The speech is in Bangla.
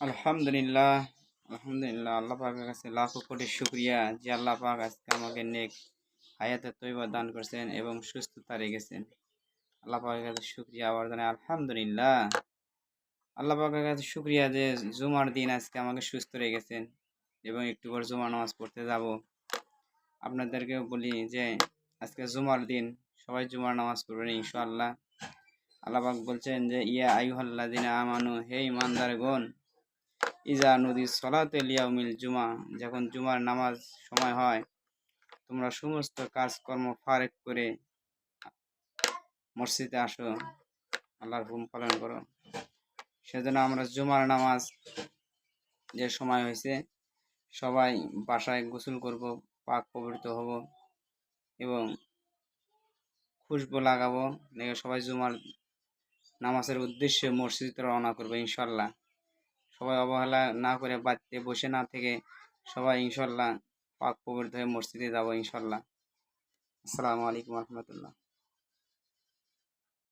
আলহামদুলিল্লাহ আলহামদুলিল্লাহ, আল্লাহ পাকের কাছে লাখো কোটি শুক্রিয়া যে আল্লাহ পাক আজকে আমাকে নেক হায়াতে তৈবা দান করছেন এবং সুস্থতা রেখেছেন। আল্লাহ পাকের কাছে শুক্রিয়া আবার জানাই আলহামদুলিল্লাহ। আল্লাহ পাকের কাছে শুক্রিয়া যে জুমার দিন আজকে আমাকে সুস্থ রেখেছেন এবং একটু পর জুমার নামাজ পড়তে যাব। আপনাদেরকেও বলি যে আজকে জুমার দিন, সবাই জুমার নামাজ পড়বেন ইনশাআল্লাহ। আল্লাহ পাক বলছেন যে, ইয়া আইহাল্লা দিনা আমানু, হে ইমানদার গণ ইজা নদী সলাতে লিয়াউমিল জুমা, যখন জুমার নামাজ সময় হয়, তোমরা সমস্ত কাজকর্ম ফারেক করে মসজিদে আসো, আল্লাহর হুকুম পালন করো। সেজন্য আমরা জুমার নামাজ যে সময় হয়েছে, সবাই বাসায় গোসল করব, পাক পবিত্র হব এবং খুশবু লাগাবো সবাই জুমার নামাজের উদ্দেশ্যে মসজিদ রওনা করব ইনশাল্লাহ সবাই অবহেলা না করে বাড়িতে বসে না থেকে সবাই ইনশাল্লাহ পাক পবিত্র হয়ে মসজিদে যাব ইনশাল্লাহ। আসসালামু আলাইকুম রহমতুল্লাহ।